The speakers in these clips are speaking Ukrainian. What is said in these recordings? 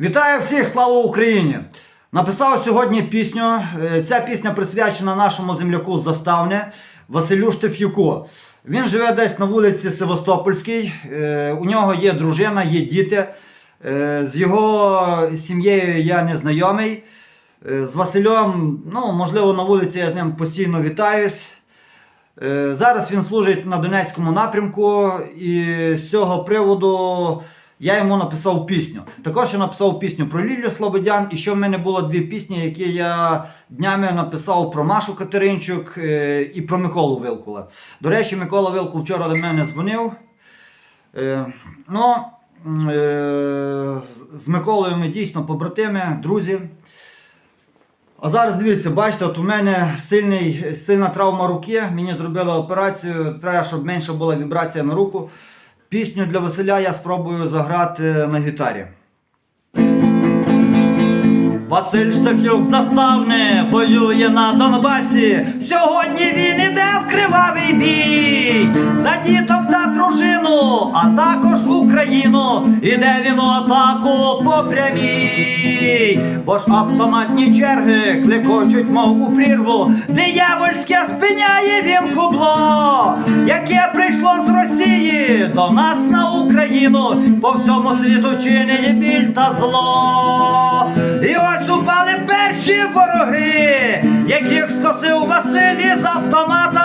Вітаю всіх, слава Україні! Написав сьогодні пісню. Е, Ця пісня присвячена нашому земляку з Заставне Василю Штеф'юку. Він живе десь на вулиці Севастопольській. Е, У нього є дружина, є діти. Е, З його сім'єю я не знайомий. З Василем, ну, можливо, на вулиці я з ним постійно вітаюсь. Зараз він служить на Донецькому напрямку, і з цього приводу я йому написав пісню. Також я написав пісню про Лілію Слободян, і ще в мене було дві пісні, які я днями написав про Машу Катеринчук е, і про Миколу Вилкула. До речі, Микола Вилкул вчора до мене дзвонив. Е, Ну, е, з Миколою ми дійсно побратими, друзі. А зараз дивіться, бачите, от у мене сильний, сильна травма руки. Мені зробили операцію. Треба, щоб менша була вібрація на руку. Пісню для Василя я спробую заграти на гітарі. Василь Штефюк заставне воює на Донбасі. Сьогодні він іде в кривавий бій. За діток та дружину, а також Україну. Іде він у атаку по прямій. Бо ж автоматні черги клекочуть, мов у прірву. Диявольське спиняє він кубло, яке прийшло з Росії до нас на Україну. По всьому світу чинить біль та зло. І ось упали перші вороги, яких скосив Василь із автомата.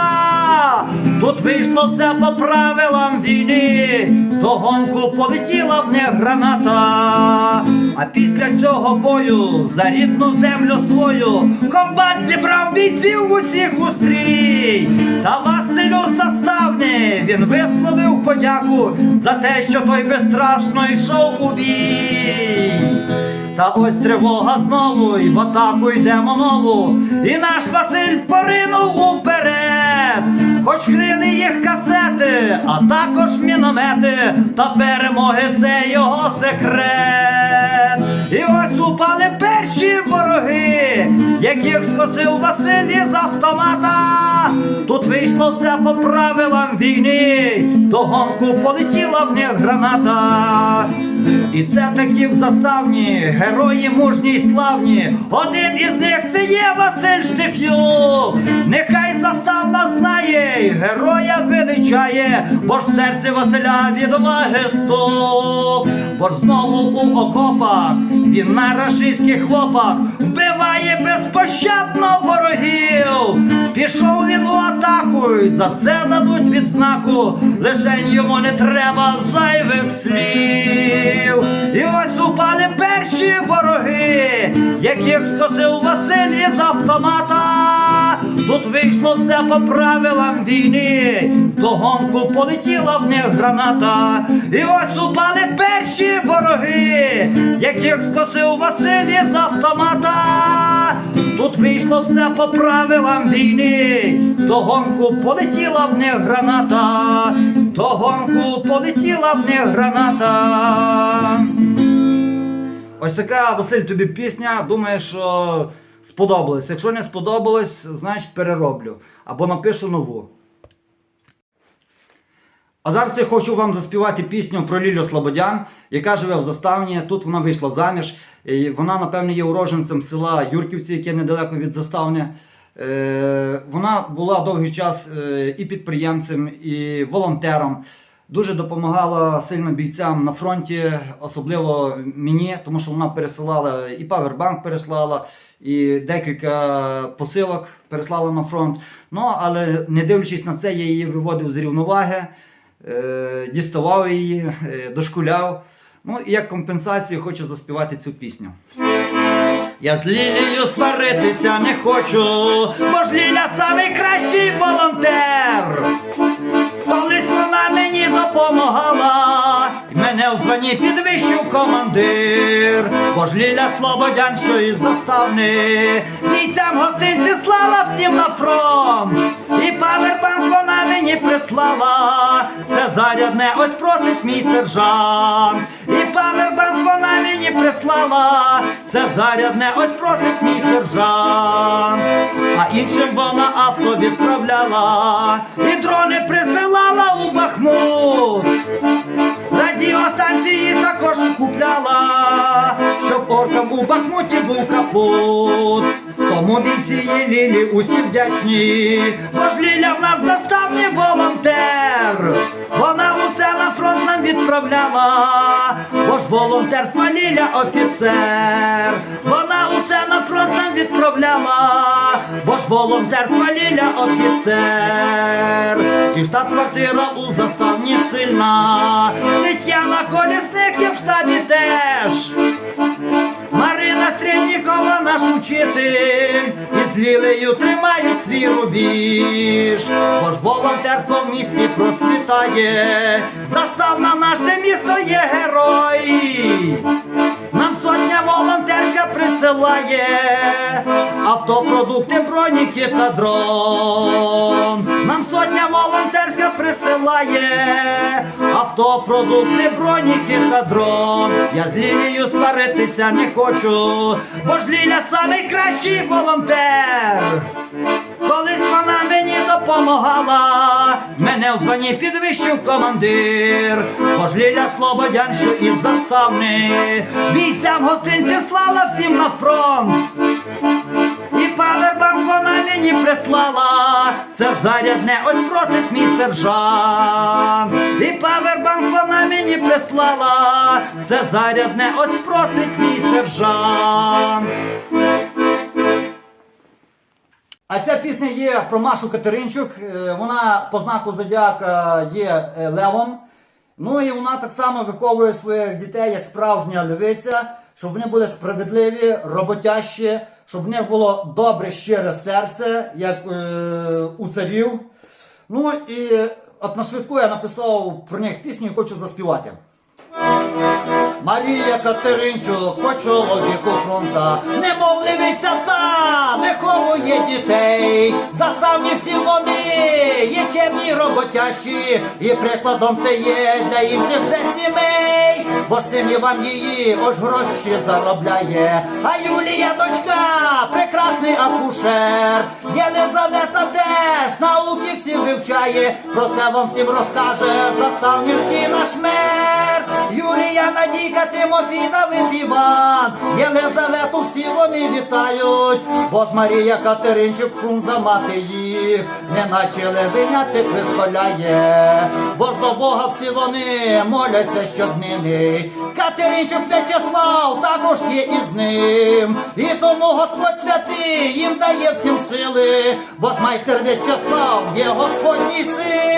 Тут вийшло все по правилам війни, до гонку полетіла в них граната. А після цього бою за рідну землю свою комбат зібрав бійців усіх у стрій. Та Василю заставне він висловив подяку за те, що той безстрашно йшов у бій. Та ось тривога знову, і в атаку йдемо нову. І наш Василь уперед. Хоч крили їх касети, а також міномети, та перемоги це його секрет. І ось упали перші вороги, яких скосив Василь із автомата. Тут вийшло все по правилам війни, до гонку полетіла в них граната. І це такі в заставні, герої мужні й славні. Один із них це є Василь Штефюк. Нехай заставна знає, героя величає, бо ж в серці Василя відваги стук. Бо ж знову у окопах він на рашистських хлопах вбиває безпощадно ворогів. Пішов він у атаку, й за це дадуть відзнаку. Лишень йому не треба зайвих слів. Скосив Василь із автомата. Тут вийшло все по правилам війни, в догонку полетіла в них граната. І ось упали перші вороги, яких скосив Василь із автомата. Тут вийшло все по правилам війни, догонку полетіла в них граната, догонку полетіла в них граната. Ось така, Василь, тобі пісня. Думаю, що сподобалась. Якщо не сподобалось, значить перероблю. Або напишу нову. А зараз я хочу вам заспівати пісню про Лілю Слободян, яка живе в заставні. Тут вона вийшла заміж. І вона, напевне, є уроженцем села Юрківці, яке недалеко від заставни. Е, вона була довгий час е, і підприємцем, і волонтером. Дуже допомагала сильно бійцям на фронті, особливо мені, тому що вона пересилала і павербанк переслала, і декілька посилок переслала на фронт. Ну, але не дивлячись на це, я її виводив з рівноваги, е, діставав її, е, дошкуляв. Ну і як компенсацію хочу заспівати цю пісню. Я з Лілією сваритися не хочу, бо ж Ліля самий кращий волонтер. Мене підвищив командир. Що із заставни, бійцям гостинці слала всім на фронт. І павербанк вона мені прислала. Це зарядне, ось просить мій сержант. І павербанк вона мені прислала. Це зарядне, ось просить мій сержант. А іншим вона авто відправляла. І дрони присилала у Бахмут. Радіостанції також купляла, щоб оркам у Бахмуті був капут. Тому бійці є Лілі усі вдячні, бо ж Ліля в нас заставний волонтер. Вона усе на фронт нам відправляла, бо ж волонтерство Ліля офіцер. Вона усе на відправляла, бо ж волонтерство Ліля офіцер. І штаб-квартира у заставні сильна. Тетяна Колісник є в штабі теж. Наш учитель, і з Лілею тримають свій рубіж, бо ж волонтерство в місті процвітає, заставна наше місто є герой. Нам сотня волонтерська присилає автопродукти, броніки та дрон. Нам сотня волонтерська присилає автопродукти, броніки та дрон. Я з Лілією сваритися не хочу, бо ж Ліля самий кращий волонтер. Колись вона мені допомагала, мене в званні підвищив командир, бо ж Ліля Слободян, що із заставни, бійцям гостинці слала всім на фронт. І павербанк вона мені прислала, це зарядне, ось просить мій сержант. І павербанк вона мені прислала, це зарядне, ось просить мій сержант. А ця пісня є про Машу Катеринчук. Е, Вона по знаку зодіака є е, левом. Ну і вона так само виховує своїх дітей як справжня левиця, щоб вони були справедливі, роботящі, щоб в них було добре щире серце, як е, у царів. Ну і от на швидку я написав про них пісню і хочу заспівати. Марія Катеринчук по чоловіку фронта, немов левиця та виховує дітей. Заставні всі вони є чемні роботящі, і прикладом це є для інших вже сімей. Бо ж син Іван її ось гроші заробляє. А Юлія дочка, прекрасний акушер. Єлизавета теж науки всі вивчає. Про це вам всім розкаже заставнівський наш мер. Юлія Надійка, Тимофій, Давид Іван, Єлизавету всі вони вітають, бо ж Марія Катеринчук фрунза мати їх, неначе левиняти пришколяє, бо ж до Бога всі вони моляться щоднини. Катеринчук В'ячеслав також є із ним, і тому Господь святий їм дає всім сили, бо ж майстер В'ячеслав є Господній син,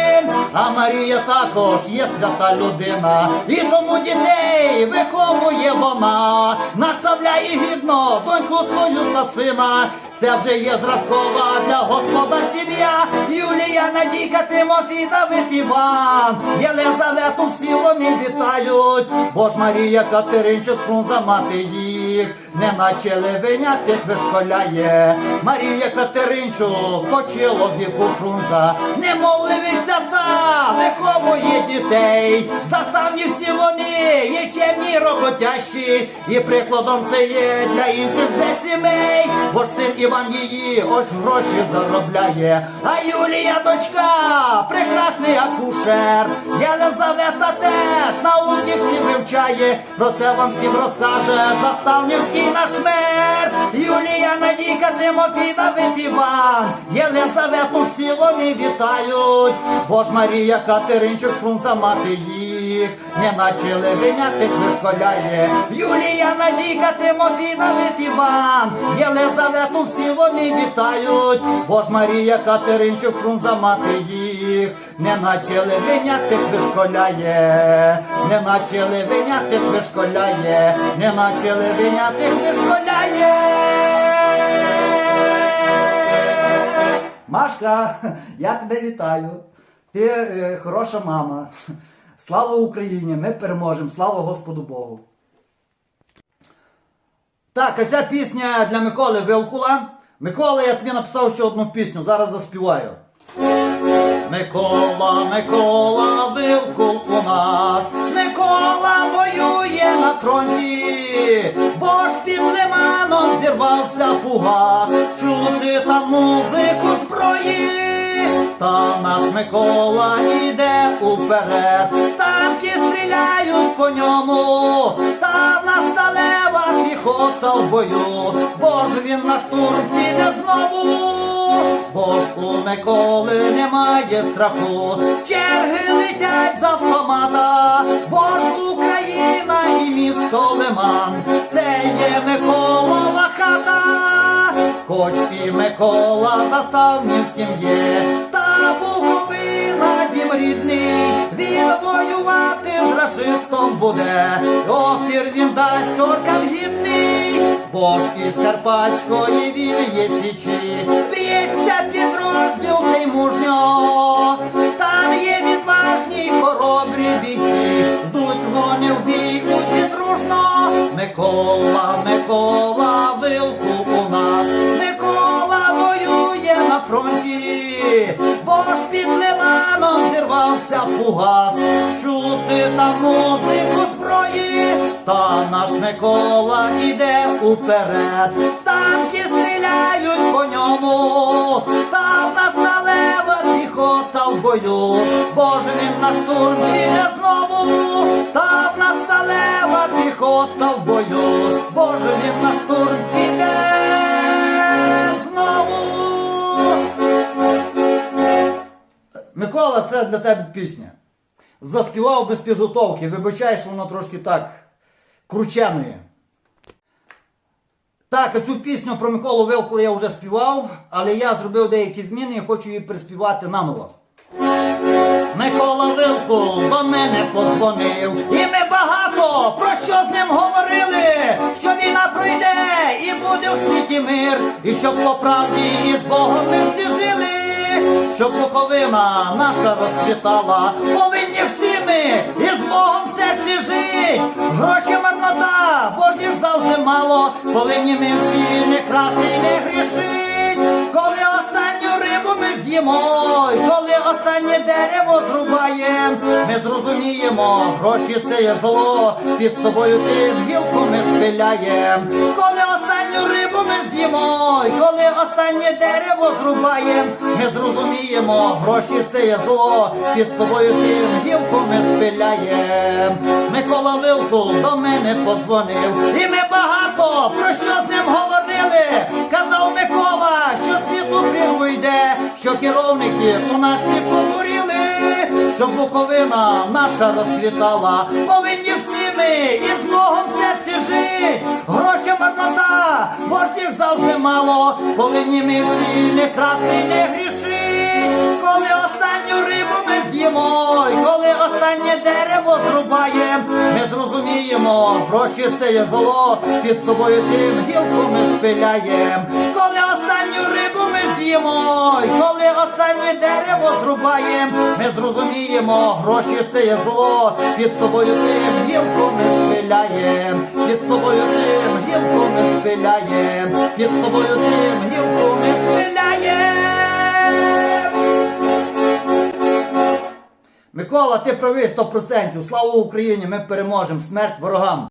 а Марія також є свята людина, і тому дітей виховує вона, наставляє гідно доньку свою та сина. Це вже є зразкова для Господа сім'я. Юлія Надійка, Тимофій, Давид Іван, Єлизавету всі вони вітають, бо ж Марія Катеринчук фрунза мати їх, неначе левеня тих вишколяє. Марія Катеринчук по чоловіку фрунза, немов левиця та виховує дітей. Заставні всі вони є чемні роботящі, і прикладом це є для інших вже сімей. Бо ж син Іван її ось гроші заробляє. А Юлія дочка, прекрасний акушер. Єлизавета теж науки всі вивчає. Про це вам всім розкаже заставнівський наш мер. Юлія Надійка, Тимофіна, Іван. Єлизавету сіло не вітають. Бо ж Марія Катеринчук Фрунзе мати їх, неначе левеня тих вишколяє. Юлія Надійка, Тимофій, Давид Іван. Єлизавету всі вони вітають. Бо ж Марія Катеринчук фрунза мати їх, неначе левеня тих вишколяє, неначе левеня тих вишколяє, неначе левеня тих вишколяє. Машка, я тебе вітаю. Ти е, хороша мама. Слава Україні! Ми переможемо! Слава Господу Богу! Так, а ця пісня для Миколи Вилкула. Микола, я тобі написав ще одну пісню, зараз заспіваю. Микола, Микола, Вилкул у нас, Микола воює на фронті, бо ж під лиманом зірвався фугас, чути там музику зброї. Та наш Микола іде уперед, танки стріляють по ньому, та в нас піхота. в бою, бо ж він на штурм піде знову. Бо ж у Миколи немає страху, черги летять з автомата, бо ж Україна і місто Лиман, це є Миколова хата, хоч і Микола заставнівським є, та Буковина дім рідний, він воювати з расистом буде, опір він дасть оркам гідний, бо із Карпатської він є січі, б'ється підрозділ цей мужньо, там є відважні хоробрі бійці, йдуть вони в бій усі дружно, Микола, Микола, вилку бо ж під лиманом зірвався фугас, чути там музику зброї, та наш Микола іде уперед, танки стріляють по ньому, та в нас сталева піхота в бою, боже він на штурм піде знову, та в нас сталева піхота в бою, боже він на штурм Микола, це для тебе пісня. Заспівав без підготовки. Вибачай, що воно трошки так крученує. Так, цю пісню про Миколу Вилку я вже співав, але я зробив деякі зміни і хочу її приспівати наново. Микола Вилку до мене позвонив, і ми багато про що з ним говорили, що війна пройде і буде в світі мир, і щоб по правді і з Богом ми всі щоб Буковина наша розквітала, повинні всі ми і з Богом в серці жить. Гроші марнота, бо завжди мало, повинні ми всі не красти і не грішить. Коли останню рибу ми з'їмо, коли останнє дерево зрубаєм, ми зрозуміємо, гроші це є зло, під собою тим гілку ми спиляєм. Коли останню рибу ми з'їмо, й коли останнє дерево зрубаєм, ми зрозуміємо, гроші це є зло, під собою тим гілку ми спиляєм. Микола Вилку до мене подзвонив, і ми багато про що з ним говорили. Казав Микола, що світу прірву йде, що керівники у нас всі погоріли, щоб Буковина наша розквітала. Повинні всі ми і з Богом в серці жить. Гроші марнота, бо ж завжди мало. Повинні ми всі не красти, не грішить. Коли останню рибу ми з'їмо, й коли останнє дерево зрубаєм, ми зрозуміємо, гроші це є зло, під собою тим гілку ми спиляєм. Останнє дерево зрубаєм, ми зрозуміємо, гроші це є зло, під собою тим гілку ми спиляєм, під собою тим гілку ми спиляєм, під собою тим гілку ми спиляєм. Микола, ти правий 100%. Слава Україні! Ми переможемо. Смерть ворогам!